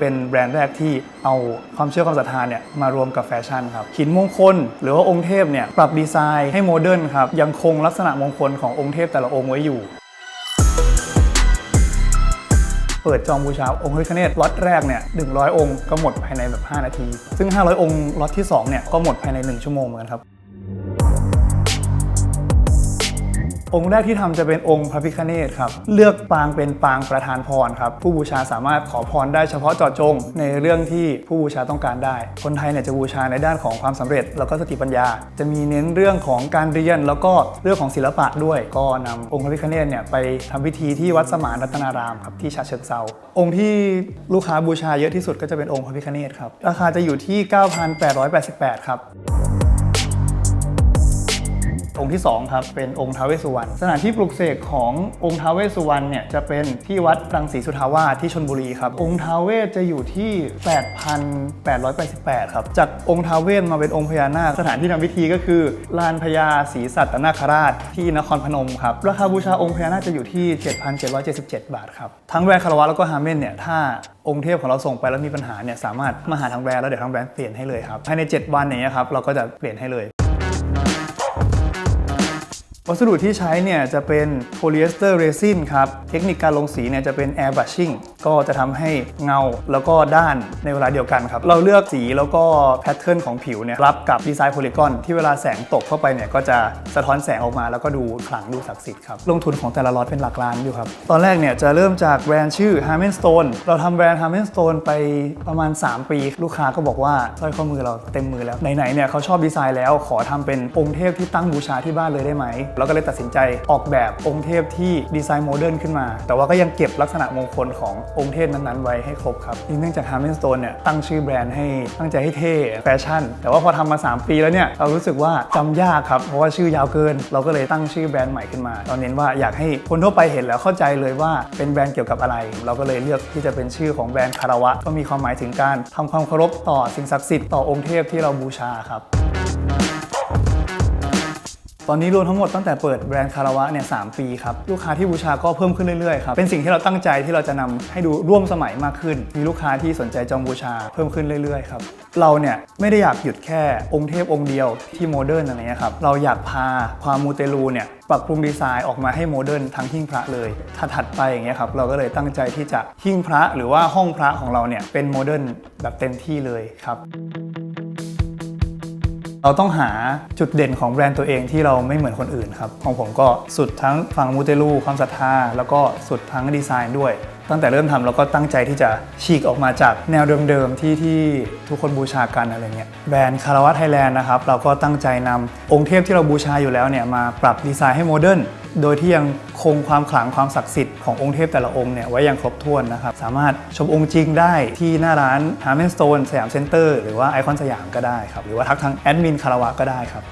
เป็นแบรนด์แรกที่เอาความเชื่อความศรัทธาเนี่ยมารวมกับแฟชั่นครับหินมงคล หรือว่าองค์เทพเนี่ยปรับดีไซน์ให้โมเดิร์นครับยังคงลักษณะมงคลขององค์เทพแต่ละองค์ไว้อยู่ เปิดจองบูชาองค์พระพิฆเนศล็อตแรกเนี่ย100 องค์ก็หมดภายในแบบ 5 นาที ซึ่ง 500 องค์ล็อตที่2เนี่ยก็หมดภายใน 1 ชั่วโมงเหมือนกันครับ องค์แรกที่ทำจะเป็นองค์พระพิฆเนศครับเลือกปางเป็นปางประธานพรครับผู้บูชาสามารถขอพรได้เฉพาะเจาะจง ในเรื่องที่ผู้บูชาต้องการได้ คนไทยเนี่ยจะบูชาในด้านของความสำเร็จ แล้วก็สติปัญญา จะมีเน้นเรื่องของการเรียน แล้วก็เรื่องของศิลปะด้วย ก็นำองค์พระพิฆเนศเนี่ยไปทำพิธีที่วัดสมานรัตนารามครับที่ฉะเชิงเซาองค์ที่ลูกค้าบูชาเยอะที่สุดก็จะเป็นองค์พระพิฆเนศครับราคาจะอยู่ที่ 9,888 ครับ องค์ที่ 2 ครับ เป็นองค์ท้าวเวสสุวรรณสถานที่ปลุกเสกขององค์ท้าวเวสสุวรรณเนี่ยจะเป็นที่วัดรังสีสุทาวาสที่ชนบุรีครับองค์ท้าวเวสจะอยู่ที่ 8,888 ครับ จากองค์ท้าวเวสมาเป็นองค์พญานาคสถานที่ทำพิธีก็คือลานพญาศรีสัตนาคราชที่นครพนมครับราคาบูชาองค์พญานาคจะอยู่ที่ 7,777 บาทครับทั้งแบรนด์คารวะแล้วก็ฮาร์เมนเนี่ยถ้าองค์เทพของเราส่งไปแล้วมีปัญหาเนี่ยสามารถมาหาทางแบรนด์แล้วเดี๋ยวทางแบรนด์เปลี่ยนให้เลยครับภายใน 7 วันอย่างเงี้ยครับเราก็จะเปลี่ยนให้เลย วัสดุที่ใช้เนี่ยจะเป็นโพลีเอสเตอร์เรซินครับ เทคนิคการลงสีเนี่ยจะเป็นแอร์บัชชิ่งก็จะทำให้เงาแล้วก็ด้านในเวลาเดียวกันครับ เราเลือกสีแล้วก็แพทเทิร์นของผิวเนี่ยรับกับดีไซน์โพลีกอนที่เวลาแสงตกเข้าไปเนี่ยก็จะสะท้อนแสงออกมาแล้วก็ดูขลังดูศักดิ์สิทธิ์ครับ ลงทุนของแต่ละล็อตเป็นหลักล้านอยู่ครับ ตอนแรกเนี่ยจะเริ่มจากแบรนด์ชื่อ h a r m e n Stone เราทำแบรนด์ h a r m e n Stone ไปประมาณ 3 ปี ลูกค้าก็บอกว่าสร้อยข้อมือเราเต็มมือแล้วไหนๆเนี่ยเขาชอบดีไซน์แล้วขอทำเป็นองค์เทพที่ตั้งบูชาที่บ้านเลยได้ไหมเราก็เลยตัดสินใจออกแบบองค์เทพที่ดีไซน์โมเดิร์นขึ้นมา แต่ว่าก็ยังเก็บลักษณะมงคลขององค์เทพนั้นๆไว้ให้ครบครับเนื่องจาก h a r m e n Stone เนี่ยตั้งชื่อแบรนด์ให้ตั้งใจให้เท่แฟชั่น แต่ว่าพอทำมา 3 ปีแล้วเนี่ยเรารู้สึกว่าจำยากครับเพราะว่าชื่อยาวเกิน เราก็เลยตั้งชื่อแบรนด์ใหม่ขึ้นมาเราเน้นว่าอยากให้คนทั่วไปเห็นแล้วเข้าใจเลยว่าเป็นแบรนด์เกี่ยวกับอะไร เราก็เลยเลือกที่จะเป็นชื่อของแบรนด์คาราวะ ก็มีความหมายถึงการทำความเคารพต่อสิ่งศักดิ์สิทธิ์ต่อองค์เทพที่เราบูชาครับ ตอนนี้รวมทั้งหมดตั้งแต่เปิดแบรนด์คาราวะเนี่ยสปีครับ ลูกค้าที่บูชาก็เพิ่มขึ้นเรื่อยๆครับ เป็นสิ่งที่เราตั้งใจที่เราจะนำให้ดูร่วมสมัยมากขึ้น มีลูกค้าที่สนใจจองบูชาเพิ่มขึ้นเรื่อยๆครับ เราเนี่ยไม่ได้อยากหยุดแค่องค์เทพองค์เดียวที่โมเดิร์นอะไรเงี้ยครับ เราอยากพาความมูเตลูเนี่ยปรับปรุงดีไซน์ออกมาให้โมเดิร์นทั้งหิ้งพระเลยถ้าถัดไปอย่างเงี้ยครับเราก็เลยตั้งใจที่จะหิ้งพระหรือว่าห้องพระของเราเนี่ยเป็นโมเดิร์นแบบเต็มที่เลยครับ เราต้องหาจุดเด่นของแบรนด์ตัวเองที่เราไม่เหมือนคนอื่นครับ ของผมก็สุดทั้งฝั่งมูเตลูความศรัทธาแล้วก็สุดทั้งดีไซน์ด้วย ตั้งแต่เริ่มทำเราก็ตั้งใจที่จะฉีกออกมาจากแนวเดิมๆที่ที่ทุกคนบูชากันอะไรเงี้ยแบรนด์คาราวะไทยแลนด์นะครับเราก็ตั้งใจนำองค์เทพที่เราบูชาอยู่แล้วเนี่ยมาปรับดีไซน์ให้โมเดิร์นโดยที่ยังคงความขลังความศักดิ์สิทธิ์ขององค์เทพแต่ละองค์เนี่ยไว้อย่างครบถ้วนนะครับ สามารถชมองค์จริงได้ที่หน้าร้าน h a r m e n Stone สยามเซ็นเตอร์หรือว่าไอคอนสยามก็ได้ครับ หรือว่าทักทางแอดมินคาราวะก็ได้ครับ